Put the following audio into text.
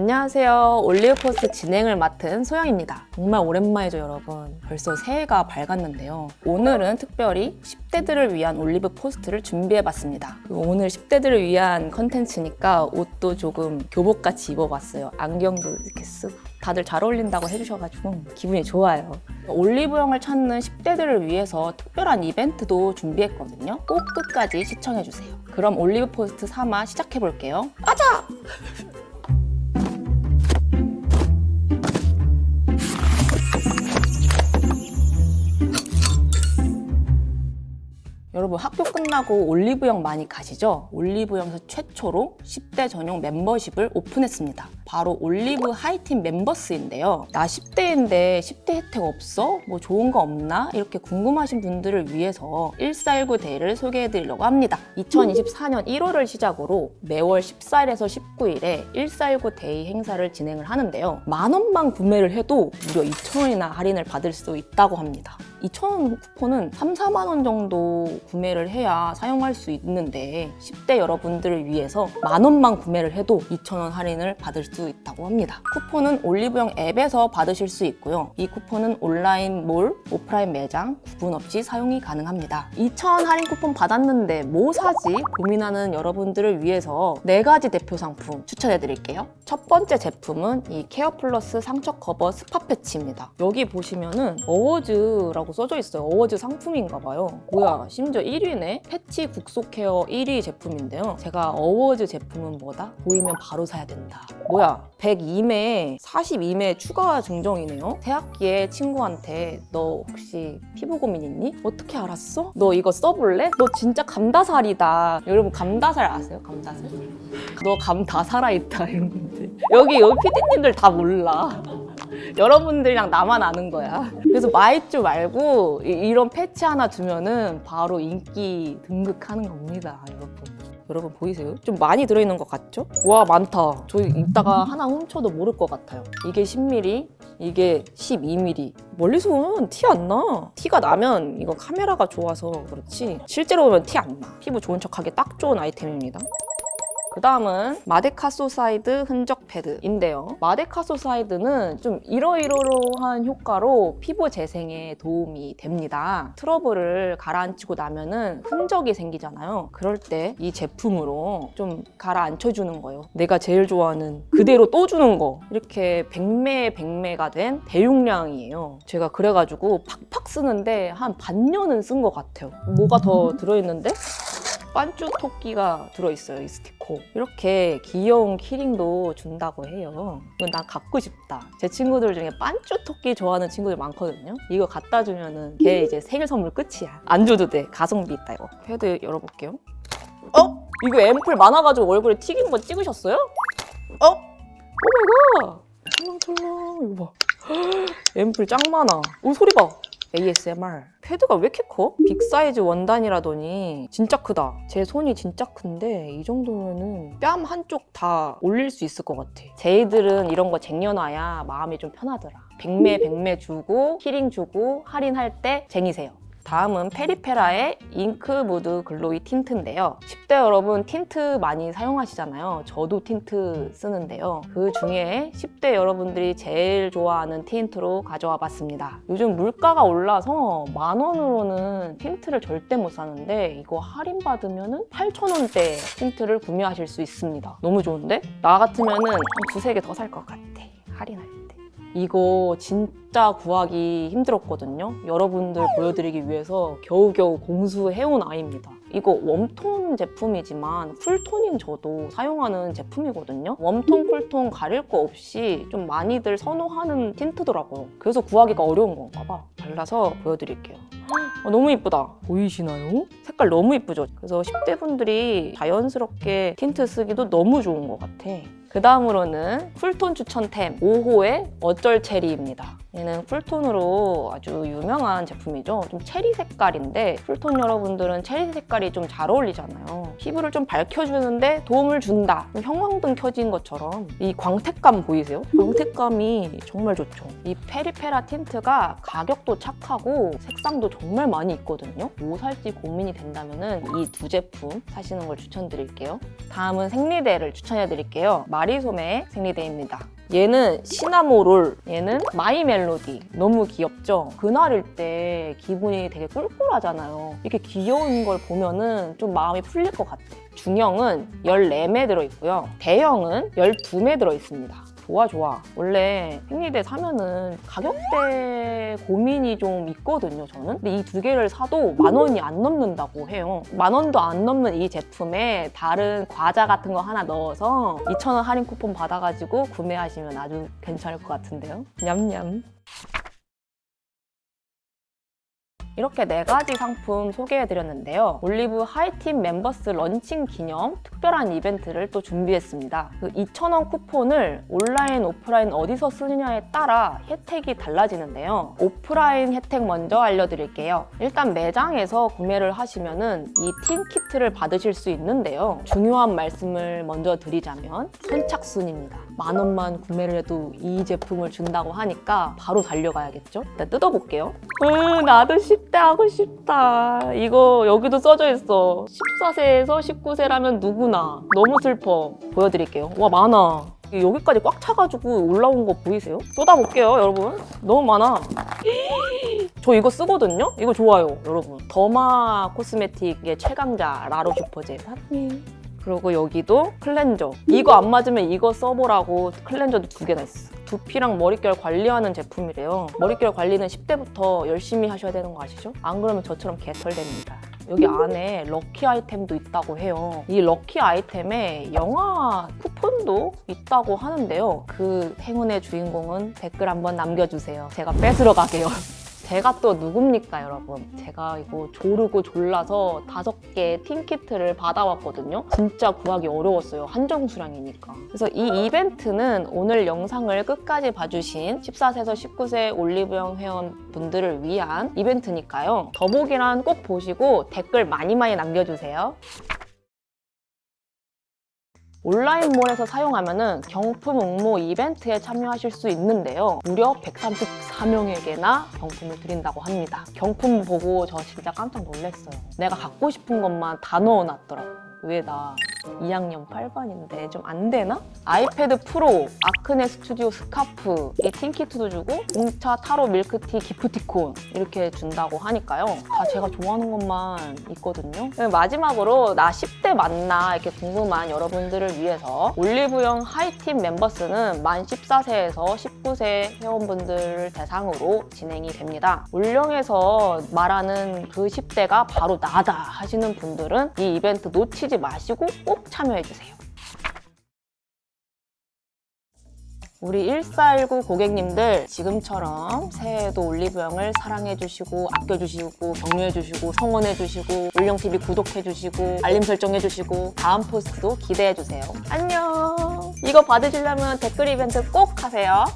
안녕하세요. 올리브 포스트 진행을 맡은 소영입니다. 정말 오랜만이죠, 여러분. 벌써 새해가 밝았는데요. 오늘은 특별히 10대들을 위한 올리브 포스트를 준비해봤습니다. 오늘 10대들을 위한 컨텐츠니까 옷도 조금 교복같이 입어봤어요. 안경도 이렇게 쓰고. 다들 잘 어울린다고 해주셔가지고 기분이 좋아요. 올리브영을 찾는 10대들을 위해서 특별한 이벤트도 준비했거든요. 꼭 끝까지 시청해주세요. 그럼 올리브 포스트 3화 시작해볼게요. 가자! 여러분 학교 끝나고 올리브영 많이 가시죠? 올리브영에서 최초로 10대 전용 멤버십을 오픈했습니다. 바로 올리브 하이틴 멤버스인데요. 나 10대인데 10대 혜택 없어? 뭐 좋은 거 없나? 이렇게 궁금하신 분들을 위해서 1419 데이를 소개해드리려고 합니다. 2024년 1월을 시작으로 매월 14일에서 19일에 1419 데이 행사를 진행을 하는데요. 만 원만 구매를 해도 무려 2,000원이나 할인을 받을 수 있다고 합니다. 2,000원 쿠폰은 3, 4만 원 정도 구매를 해야 사용할 수 있는데 10대 여러분들을 위해서 만 원만 구매를 해도 2,000원 할인을 받을 수 있다고 합니다. 쿠폰은 올리브영 앱에서 받으실 수 있고요. 이 쿠폰은 온라인 몰, 오프라인 매장 구분 없이 사용이 가능합니다. 2,000원 할인 쿠폰 받았는데 뭐 사지 고민하는 여러분들을 위해서 네 가지 대표 상품 추천해 드릴게요. 첫 번째 제품은 이 케어 플러스 상처 커버 스파 패치입니다. 여기 보시면은 어워즈라고 써져 있어요. 어워즈 상품인가 봐요. 뭐야, 심지어 1위네? 패치 국소 케어 1위 제품인데요. 제가 어워즈 제품은 뭐다? 보이면 바로 사야 된다. 뭐야, 102매, 42매 추가 증정이네요. 대학기에 친구한테 너 혹시 피부 고민 있니? 어떻게 알았어? 너 이거 써볼래? 너 진짜 감다살이다. 여러분 감다살 아세요? 감다살? 너 감다 살아있다 이러는데 여기 여기 피디님들 다 몰라. 여러분들이랑 나만 아는 거야. 그래서 마이쮸 말고 이- 이런 패치 하나 주면은 바로 인기 등극하는 겁니다, 여러분. 여러분 보이세요? 좀 많이 들어있는 것 같죠? 와 많다. 저 이따가 하나 훔쳐도 모를 것 같아요. 이게 10mm, 이게 12mm. 멀리서는 티안 나. 티가 나면 이거 카메라가 좋아서 그렇지. 실제로 보면 티 안 나. 피부 좋은 척하기 딱 좋은 아이템입니다. 그 다음은 마데카소사이드 흔적 패드인데요. 마데카소사이드는 좀 이러이러한 효과로 피부 재생에 도움이 됩니다. 트러블을 가라앉히고 나면은 흔적이 생기잖아요. 그럴 때 이 제품으로 좀 가라앉혀주는 거예요. 내가 제일 좋아하는 그대로 또 주는 거. 이렇게 백매 백매가 된 대용량이에요. 제가 그래가지고 팍팍 쓰는데 한 반년은 쓴 것 같아요. 뭐가 더 들어있는데? 반쭈 토끼가 들어있어요, 이 스티커. 이렇게 귀여운 키링도 준다고 해요. 이건 나 갖고 싶다. 제 친구들 중에 반쭈 토끼 좋아하는 친구들 많거든요. 이거 갖다 주면은 걔 이제 생일 선물 끝이야. 안 줘도 돼. 가성비 있다, 이거. 패드 열어볼게요. 어? 이거 앰플 많아가지고 얼굴에 튀긴 거 찍으셨어요? 어? 오마이갓! 찰랑찰랑, 이거 봐. 앰플 짱 많아. 오, 소리 봐. ASMR. 패드가 왜 이렇게 커? 빅 사이즈 원단이라더니 진짜 크다. 제 손이 진짜 큰데 이 정도면은 뺨 한쪽 다 올릴 수 있을 것 같아. 제이들은 이런 거 쟁여놔야 마음이 좀 편하더라. 백매 백매 주고 키링 주고 할인할 때 쟁이세요. 다음은 페리페라의 잉크 무드 글로이 틴트인데요. 10대 여러분 틴트 많이 사용하시잖아요. 저도 틴트 쓰는데요. 그 중에 10대 여러분들이 제일 좋아하는 틴트로 가져와 봤습니다. 요즘 물가가 올라서 만 원으로는 틴트를 절대 못 사는데 이거 할인받으면 8,000원대 틴트를 구매하실 수 있습니다. 너무 좋은데? 나 같으면은 한 두세 개 더 살 것 같아. 할인할 때. 이거 진짜 구하기 힘들었거든요. 여러분들 보여드리기 위해서 겨우겨우 공수해온 아이입니다. 이거 웜톤 제품이지만 쿨톤인 저도 사용하는 제품이거든요. 웜톤, 쿨톤 가릴 거 없이 좀 많이들 선호하는 틴트더라고요. 그래서 구하기가 어려운 건가 봐. 발라서 보여드릴게요. 아, 너무 이쁘다. 보이시나요? 색깔 너무 이쁘죠? 그래서 10대 분들이 자연스럽게 틴트 쓰기도 너무 좋은 것 같아. 그 다음으로는 쿨톤 추천템 5호의 어쩔 체리입니다. 얘는 쿨톤으로 아주 유명한 제품이죠. 좀 체리 색깔인데 쿨톤 여러분들은 체리 색깔이 좀 잘 어울리잖아요. 피부를 좀 밝혀주는데 도움을 준다. 좀 형광등 켜진 것처럼 이 광택감 보이세요? 광택감이 정말 좋죠. 이 페리페라 틴트가 가격도 착하고 색상도 정말 많이 있거든요. 뭐 살지 고민이 된다면 이 두 제품 사시는 걸 추천드릴게요. 다음은 생리대를 추천해 드릴게요. 마리솜의 생리대입니다. 얘는 시나모롤, 얘는 마이 멜로디. 너무 귀엽죠? 그날일 때 기분이 되게 꿀꿀하잖아요. 이렇게 귀여운 걸 보면은 좀 마음이 풀릴 것 같아. 중형은 14매 들어있고요. 대형은 12매 들어있습니다. 좋아 좋아. 원래 생리대 사면은 가격대 고민이 좀 있거든요 저는. 근데 이 두 개를 사도 만 원이 안 넘는다고 해요. 만 원도 안 넘는 이 제품에 다른 과자 같은 거 하나 넣어서 2천 원 할인 쿠폰 받아가지고 구매하시면 아주 괜찮을 것 같은데요. 냠냠 이렇게 네 가지 상품 소개해드렸는데요. 올리브 하이틴 멤버스 런칭 기념 특별한 이벤트를 또 준비했습니다. 그 2,000원 쿠폰을 온라인, 오프라인 어디서 쓰느냐에 따라 혜택이 달라지는데요. 오프라인 혜택 먼저 알려드릴게요. 일단 매장에서 구매를 하시면은 이 틴 키트를 받으실 수 있는데요. 중요한 말씀을 먼저 드리자면 선착순입니다. 만 원만 구매를 해도 이 제품을 준다고 하니까 바로 달려가야겠죠? 일단 뜯어볼게요. 음, 나도 10대 하고 싶다. 이거 여기도 써져 있어. 14세에서 19세라면 누구나. 너무 슬퍼. 보여드릴게요. 와, 많아. 여기까지 꽉 차가지고 올라온 거 보이세요? 쏟아볼게요, 여러분. 너무 많아. 저 이거 쓰거든요? 이거 좋아요, 여러분. 더마 코스메틱의 최강자 라로 슈퍼제 사님. 그리고 여기도 클렌저. 이거 안 맞으면 이거 써보라고 클렌저도 두 개나 있어. 두피랑 머릿결 관리하는 제품이래요. 머릿결 관리는 10대부터 열심히 하셔야 되는 거 아시죠? 안 그러면 저처럼 개털됩니다. 여기 안에 럭키 아이템도 있다고 해요. 이 럭키 아이템에 영화 쿠폰도 있다고 하는데요. 그 행운의 주인공은 댓글 한번 남겨주세요. 제가 뺏으러 가게요. 제가 또 누굽니까 여러분? 제가 이거 조르고 졸라서 다섯 개 틴키트를 받아왔거든요. 진짜 구하기 어려웠어요. 한정 수량이니까. 그래서 이 이벤트는 오늘 영상을 끝까지 봐주신 14세에서 19세 올리브영 회원분들을 위한 이벤트니까요. 더보기란 꼭 보시고 댓글 많이 많이 남겨주세요 온라인몰에서 사용하면은 경품 응모 이벤트에 참여하실 수 있는데요. 무려 134명에게나 경품을 드린다고 합니다. 경품 보고 저 진짜 깜짝 놀랐어요. 내가 갖고 싶은 것만 다 넣어놨더라고. 왜나 2학년 8반인데 좀 안 되나? 아이패드 프로, 아크네 스튜디오 스카프, 이 틴키트도 주고 공차 타로 밀크티 기프티콘 이렇게 준다고 하니까요. 다 제가 좋아하는 것만 있거든요. 마지막으로 나 10대 맞나 이렇게 궁금한 여러분들을 위해서 올리브영 하이틴 멤버스는 만 14세에서 19세 회원분들을 대상으로 진행이 됩니다. 올영에서 말하는 그 10대가 바로 나다 하시는 분들은 이 이벤트 놓치지 마시고 꼭 참여해주세요. 우리 1419 고객님들 지금처럼 새해에도 올리브영을 사랑해주시고 아껴주시고 격려해주시고 성원해주시고 올영TV 구독해주시고 알림 설정해주시고 다음 포스트도 기대해주세요. 안녕! 이거 받으시려면 댓글 이벤트 꼭 하세요.